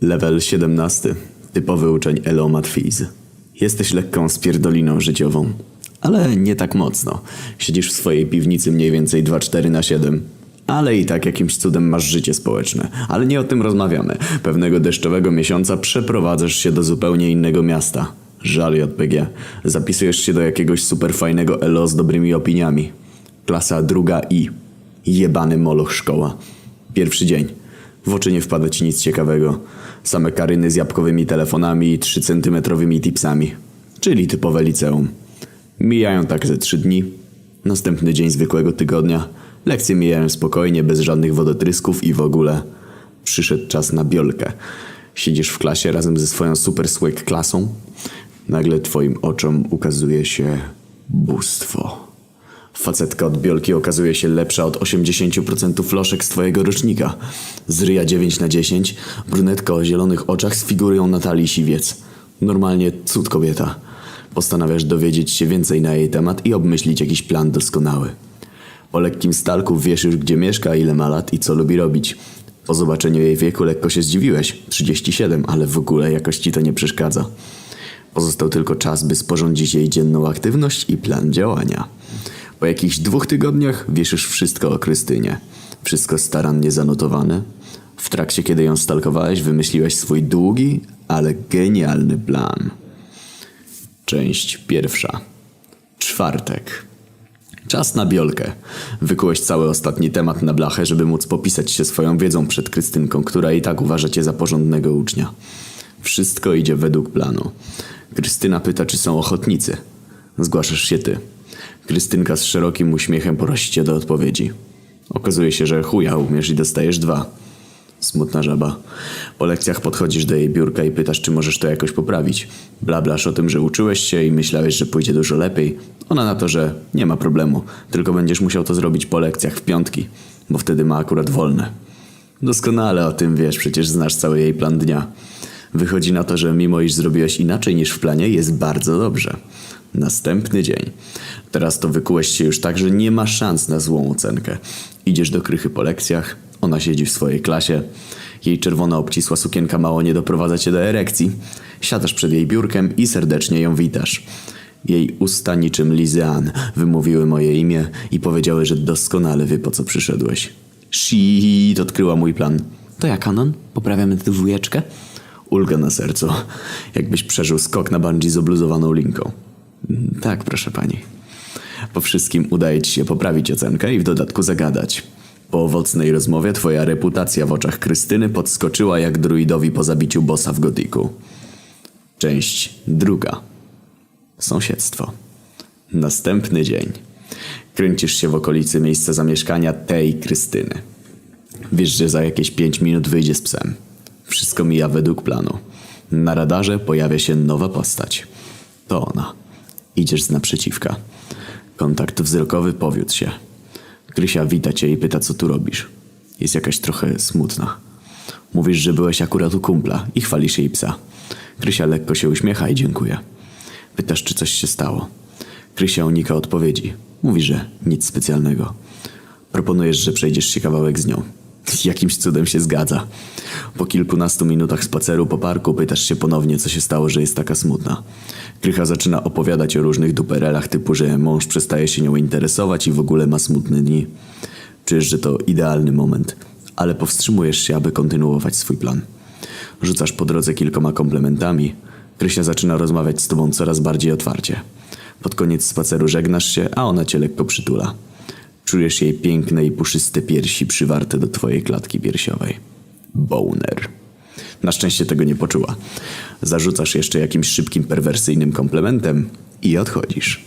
Level 17. Typowy uczeń Elomat Fiz. Jesteś lekką spierdoliną życiową. Ale nie tak mocno. Siedzisz w swojej piwnicy mniej więcej 2-4 na 7. Ale i tak jakimś cudem masz życie społeczne. Ale nie o tym rozmawiamy. Pewnego deszczowego miesiąca przeprowadzasz się do zupełnie innego miasta. Żal JPG. Zapisujesz się do jakiegoś superfajnego ELO z dobrymi opiniami. Klasa druga I. Jebany moloch szkoła. Pierwszy dzień. W oczy nie wpada ci nic ciekawego. Same karyny z jabłkowymi telefonami i 3-centymetrowymi tipsami. Czyli typowe liceum. Mijają tak ze trzy dni. Następny dzień zwykłego tygodnia. Lekcje mijają spokojnie, bez żadnych wodotrysków i w ogóle. Przyszedł czas na biolkę. Siedzisz w klasie razem ze swoją super swag klasą. Nagle twoim oczom ukazuje się bóstwo. Facetka od biolki okazuje się lepsza od 80% floszek z twojego rocznika. Z ryja 9 na 10, brunetka o zielonych oczach z figurują Natalii Siwiec. Normalnie cud kobieta. Postanawiasz dowiedzieć się więcej na jej temat i obmyślić jakiś plan doskonały. Po lekkim stalku wiesz już gdzie mieszka, ile ma lat i co lubi robić. Po zobaczeniu jej wieku lekko się zdziwiłeś. 37, ale w ogóle jakoś ci to nie przeszkadza. Pozostał tylko czas, by sporządzić jej dzienną aktywność i plan działania. Po jakichś dwóch tygodniach wiesz już wszystko o Krystynie. Wszystko starannie zanotowane. W trakcie, kiedy ją stalkowałeś, wymyśliłeś swój długi, ale genialny plan. Część pierwsza. Czwartek. Czas na biolkę. Wykułeś cały ostatni temat na blachę, żeby móc popisać się swoją wiedzą przed Krystynką, która i tak uważa cię za porządnego ucznia. Wszystko idzie według planu. Krystyna pyta, czy są ochotnicy. Zgłaszasz się ty. Krystynka z szerokim uśmiechem prosi cię do odpowiedzi. Okazuje się, że chuja umiesz i dostajesz dwa. Smutna żaba. Po lekcjach podchodzisz do jej biurka i pytasz, czy możesz to jakoś poprawić. Blablasz o tym, że uczyłeś się i myślałeś, że pójdzie dużo lepiej. Ona na to, że nie ma problemu, tylko będziesz musiał to zrobić po lekcjach w piątki, bo wtedy ma akurat wolne. Doskonale o tym wiesz, przecież znasz cały jej plan dnia. Wychodzi na to, że mimo iż zrobiłeś inaczej niż w planie, jest bardzo dobrze. Następny dzień. Teraz to wykułeś się już tak, że nie ma szans na złą ocenkę. Idziesz do krychy po lekcjach, ona siedzi w swojej klasie. Jej czerwona obcisła sukienka mało nie doprowadza cię do erekcji. Siadasz przed jej biurkiem i serdecznie ją witasz. Jej usta niczym Lizean wymówiły moje imię i powiedziały, że doskonale wie po co przyszedłeś. Shit, odkryła mój plan. To ja, Kanon? Poprawiamy tę dwójeczkę? Ulga na sercu. Jakbyś przeżył skok na bungee z obluzowaną linką. Tak, proszę pani. Po wszystkim udaje ci się poprawić ocenkę i w dodatku zagadać. Po owocnej rozmowie twoja reputacja w oczach Krystyny podskoczyła jak druidowi po zabiciu bossa w gotiku. Część druga. Sąsiedztwo. Następny dzień. Kręcisz się w okolicy miejsca zamieszkania tej Krystyny. Wiesz, że za jakieś pięć minut wyjdzie z psem. Wszystko mija według planu. Na radarze pojawia się nowa postać. To ona. Idziesz z naprzeciwka. Kontakt wzrokowy powiódł się. Krysia wita cię i pyta, co tu robisz. Jest jakaś trochę smutna. Mówisz, że byłeś akurat u kumpla i chwalisz jej psa. Krysia lekko się uśmiecha i dziękuję. Pytasz, czy coś się stało. Krysia unika odpowiedzi. Mówi, że nic specjalnego. Proponujesz, że przejdziesz się kawałek z nią. Jakimś cudem się zgadza. Po kilkunastu minutach spaceru po parku pytasz się ponownie, co się stało, że jest taka smutna. Krycha zaczyna opowiadać o różnych duperelach, typu, że mąż przestaje się nią interesować i w ogóle ma smutne dni. Czujesz, że to idealny moment, ale powstrzymujesz się, aby kontynuować swój plan. Rzucasz po drodze kilkoma komplementami. Krysia zaczyna rozmawiać z tobą coraz bardziej otwarcie. Pod koniec spaceru żegnasz się, a ona cię lekko przytula. Czujesz jej piękne i puszyste piersi przywarte do twojej klatki piersiowej. Boner. Na szczęście tego nie poczuła. Zarzucasz jeszcze jakimś szybkim, perwersyjnym komplementem i odchodzisz.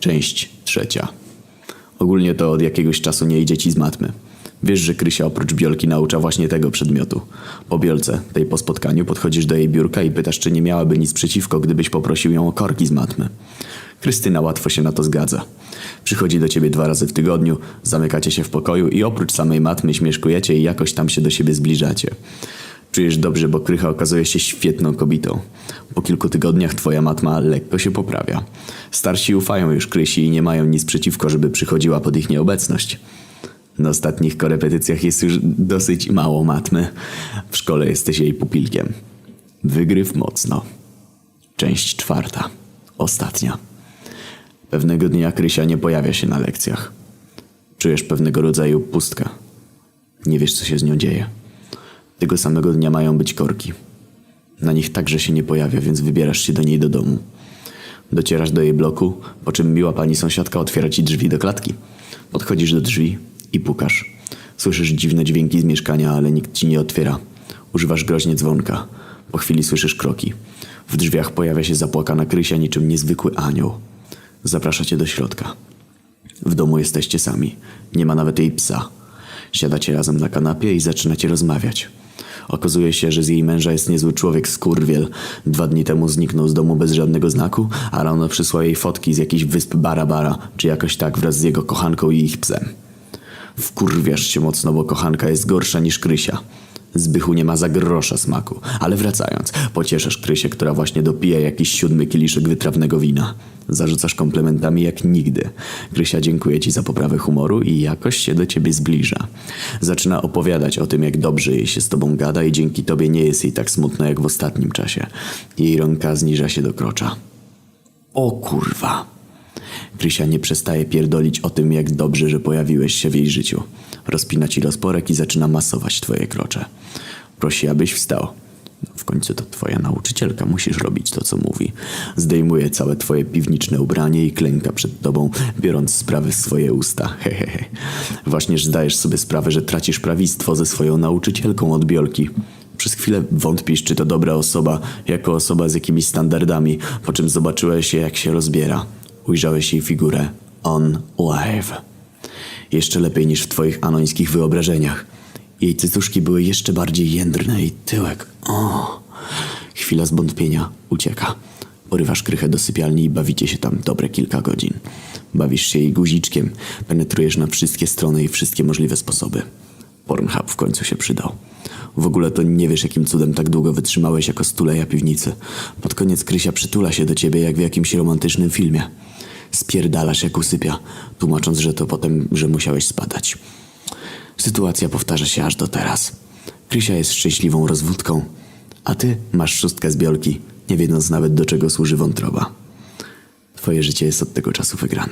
Część trzecia. Ogólnie to od jakiegoś czasu nie idzie ci z matmy. Wiesz, że Krysia oprócz biolki naucza właśnie tego przedmiotu. Po biolce, tej po spotkaniu, podchodzisz do jej biurka i pytasz, czy nie miałaby nic przeciwko, gdybyś poprosił ją o korki z matmy. Krystyna łatwo się na to zgadza. Przychodzi do ciebie dwa razy w tygodniu, zamykacie się w pokoju i oprócz samej matmy śmieszkujecie i jakoś tam się do siebie zbliżacie. Czujesz dobrze, bo Krycha okazuje się świetną kobietą. Po kilku tygodniach twoja matma lekko się poprawia. Starsi ufają już Krysi i nie mają nic przeciwko, żeby przychodziła pod ich nieobecność. Na ostatnich korepetycjach jest już dosyć mało matmy. W szkole jesteś jej pupilkiem. Wygryw mocno. Część czwarta. Ostatnia. Pewnego dnia Krysia nie pojawia się na lekcjach. Czujesz pewnego rodzaju pustkę. Nie wiesz, co się z nią dzieje. Tego samego dnia mają być korki. Na nich także się nie pojawia, więc wybierasz się do niej do domu. Docierasz do jej bloku, po czym miła pani sąsiadka otwiera ci drzwi do klatki. Podchodzisz do drzwi i pukasz. Słyszysz dziwne dźwięki z mieszkania, ale nikt ci nie otwiera. Używasz groźnie dzwonka. Po chwili słyszysz kroki. W drzwiach pojawia się zapłakana Krysia niczym niezwykły anioł. Zaprasza cię do środka. W domu jesteście sami. Nie ma nawet jej psa. Siadacie razem na kanapie i zaczynacie rozmawiać. Okazuje się, że z jej męża jest niezły człowiek skurwiel. Dwa dni temu zniknął z domu bez żadnego znaku, a rano przysłał jej fotki z jakichś wysp Barabara, czy jakoś tak wraz z jego kochanką i ich psem. Wkurwiasz się mocno, bo kochanka jest gorsza niż Krysia. Zbychu nie ma za grosza smaku, ale wracając, pocieszasz Krysię, która właśnie dopija jakiś siódmy kieliszek wytrawnego wina. Zarzucasz komplementami jak nigdy. Krysia dziękuję ci za poprawę humoru i jakoś się do ciebie zbliża. Zaczyna opowiadać o tym, jak dobrze jej się z tobą gada i dzięki tobie nie jest jej tak smutno jak w ostatnim czasie. Jej rąka zniża się do krocza. O kurwa! Krysia nie przestaje pierdolić o tym, jak dobrze, że pojawiłeś się w jej życiu. Rozpina ci rozporek i zaczyna masować twoje krocze. Prosi, abyś wstał. No, w końcu to twoja nauczycielka, musisz robić to, co mówi. Zdejmuje całe twoje piwniczne ubranie i klęka przed tobą, biorąc sprawy w swoje usta. Hehehe. Właśnież zdajesz sobie sprawę, że tracisz prawictwo ze swoją nauczycielką od biolki. Przez chwilę wątpisz, czy to dobra osoba, jako osoba z jakimiś standardami, po czym zobaczyłeś, jak się rozbiera. Ujrzałeś jej figurę on live. Jeszcze lepiej niż w twoich anońskich wyobrażeniach. Jej cycuszki były jeszcze bardziej jędrne i tyłek. O! Chwila zwątpienia ucieka. Porywasz krychę do sypialni i bawicie się tam dobre kilka godzin. Bawisz się jej guziczkiem, penetrujesz na wszystkie strony i wszystkie możliwe sposoby. Pornhub w końcu się przydał. W ogóle to nie wiesz, jakim cudem tak długo wytrzymałeś jako stuleja piwnicy. Pod koniec Krysia przytula się do ciebie jak w jakimś romantycznym filmie. Spierdalasz jak usypia, tłumacząc, że to potem, że musiałeś spadać. Sytuacja powtarza się aż do teraz. Krysia jest szczęśliwą rozwódką, a ty masz szóstkę z biolki, nie wiedząc nawet do czego służy wątroba. Twoje życie jest od tego czasu wygrane.